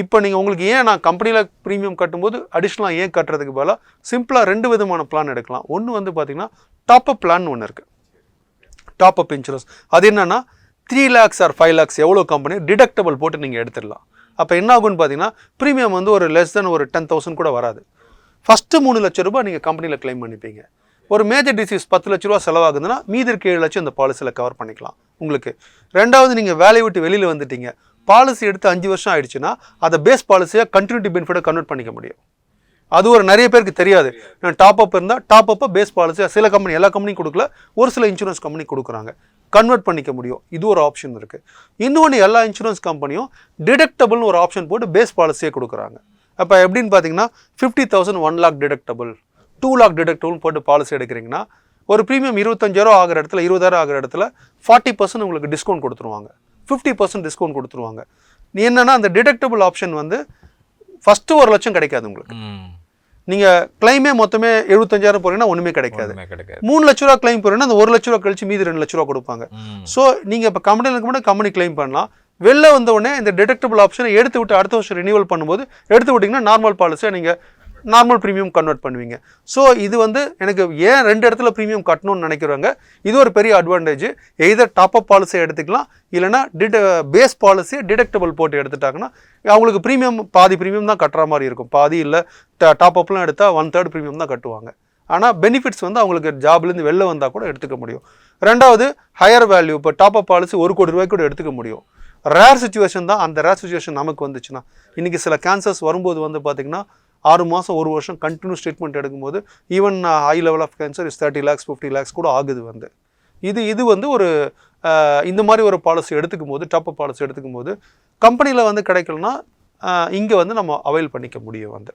இப்போ நீங்கள் உங்களுக்கு ஏன் நான் கம்பெனியில் ப்ரீமியம் கட்டும்போது அடிஷ்னலாக ஏன் கட்டுறதுக்கு பதிலாக சிம்பிளாக ரெண்டு விதமான பிளான் எடுக்கலாம். ஒன்று வந்து பார்த்தீங்கன்னா டாப் அப் பிளான் ஒன்று இருக்குது டாப் அப் இன்சூரன்ஸ் அது என்னென்னா three lakhs or five lakhs எவ்வளோ கம்பெனி டிடக்டபிள் போட்டு நீங்கள் எடுத்துடலாம். அப்போ என்ன ஆகும்னு பார்த்தீங்கன்னா ப்ரீமியம் வந்து ஒரு லெஸ் தென் ஒரு டென் தௌசண்ட் கூட வராது. ஃபஸ்ட்டு மூணு லட்ச ரூபாய் நீங்கள் கம்பெனியில் க்ளைம் பண்ணிப்பீங்க. ஒரு மேஜர் டிசீஸ் பத்து லட்ச ரூபா செலவாகுதுன்னா மீதி இருக்க ஏழு லட்சம் இந்த பாலிசியில் கவர் பண்ணிக்கலாம். உங்களுக்கு. ரெண்டாவது நீங்கள் வேலையை விட்டு வெளியில் வந்துட்டீங்க. பாலிசி எடுத்து அஞ்சு வருஷம் ஆயிடுச்சுன்னா அதை பேஸ் பாலிசியாக கண்டினியூட்டி பெனிஃபிட்டை கன்வெர்ட் பண்ணிக்க முடியும். அது ஒரு நிறைய பேருக்கு தெரியாது. நான் டாப் அப் இருந்தால் டாப் அப்போ பேஸ் பாலிசி சில கம்பெனி எல்லா கம்பெனியும் கொடுக்கல. ஒரு சில இன்சூரன்ஸ் கம்பெனி கொடுக்குறாங்க. கன்வெர்ட் பண்ணிக்க முடியும். இது ஒரு ஆப்ஷன் இருக்குது இன்னொன்று எல்லா இன்சூரன்ஸ் கம்பெனியும் டிடக்டபிள்னு ஒரு ஆப்ஷன் போட்டு பேஸ் பாலிசியே கொடுக்குறாங்க. அப்போ எப்படின்னு பார்த்தீங்கன்னா fifty thousand one lakh deductible two lakh deductible போட்டு பாலிசி எடுக்கிறீங்கன்னா ஒரு ப்ரீமியம் இருபத்தஞ்சாயிரம் ஆகிற இடத்துல இருபதாயிரம் ஆகிற இடத்துல ஃபார்ட்டி பர்சன்ட் உங்களுக்கு டிஸ்கவுண்ட் கொடுத்துருவாங்க. ஃபிஃப்டி பர்சன்ட் டிஸ்கவுண்ட் கொடுத்துருவாங்க. நீ என்னன்னா அந்த டிடக்டபிள் ஆப்ஷன் வந்து ஃபஸ்ட்டு ஒரு லட்சம் கிடைக்காது உங்களுக்கு. நீங்கள் கிளைமே மொத்தமே எழுபத்தஞ்சாயிரம் போறீங்கன்னா ஒன்றுமே கிடைக்காது. மூணு லட்ச ரூபா கிளைம் போறீங்கன்னா அந்த ஒரு லட்ச ரூபா கழிச்சு மீதி ரெண்டு லட்ச ரூபா கொடுப்பாங்க. ஸோ நீங்கள் இப்போ கம்பெனியில் இருக்க கம்பெனி கிளைம் பண்ணலாம். வெளில வந்த உடனே இந்த டிடக்டபிள் ஆப்ஷனை எடுத்து விட்டு அடுத்த வருஷம் ரினியூவல் பண்ணும்போது எடுத்து விட்டிங்கன்னா நார்மல் பாலிசியை நீங்கள் நார்மல் ப்ரீமியம் கன்வெர்ட் பண்ணுவீங்க. ஸோ இது வந்து எனக்கு ஏன் ரெண்டு இடத்துல ப்ரீமியம் கட்டணும்னு நினைக்கிறவங்க இது ஒரு பெரிய அட்வான்டேஜ் எய்தர் டாப் அப் பாலிசியை எடுத்துக்கலாம் இல்லைனா டிட பேஸ் பாலிசியை டிடக்டபிள் போட்டு எடுத்துட்டாங்கன்னா அவங்களுக்கு ப்ரீமியம் பாதி ப்ரீமியம் தான் கட்டுற மாதிரி இருக்கும். பாதி இல்லை டாப் அப்லாம் எடுத்தால் ஒன் தேர்ட் ப்ரீமியம் தான் கட்டுவாங்க. ஆனால் பெனிஃபிட்ஸ் வந்து அவங்களுக்கு ஜாப்லேருந்து வெளில வந்தால் கூட எடுத்துக்க முடியும். ரெண்டாவது ஹையர் வேல்யூ இப்போ டாப் அப் பாலிசி ஒரு கோடி ரூபாய்க்கு கூட எடுத்துக்க முடியும். ரேர் சுச்சுவேஷன் தான் அந்த ரேர் சுச்சுவேஷன் நமக்கு வந்துச்சுன்னா இன்றைக்கி சில கேன்சர்ஸ் வரும்போது வந்து பார்த்திங்கன்னா ஆறு மாதம் ஒரு வருஷம் கண்டினியூஸ் ட்ரீட்மெண்ட் எடுக்கும்போது even high level of cancer is thirty lakhs fifty lakhs கூட ஆகுது வந்து. இது இது வந்து ஒரு uh, இந்த மாதிரி ஒரு பாலிசி எடுத்துக்கும் போது டாப் பாலிசி எடுத்துக்கும் போது கம்பெனியில் வந்து கிடைக்கலனா uh, இங்கே வந்து நம்ம அவைல் பண்ணிக்க முடியும் வந்து.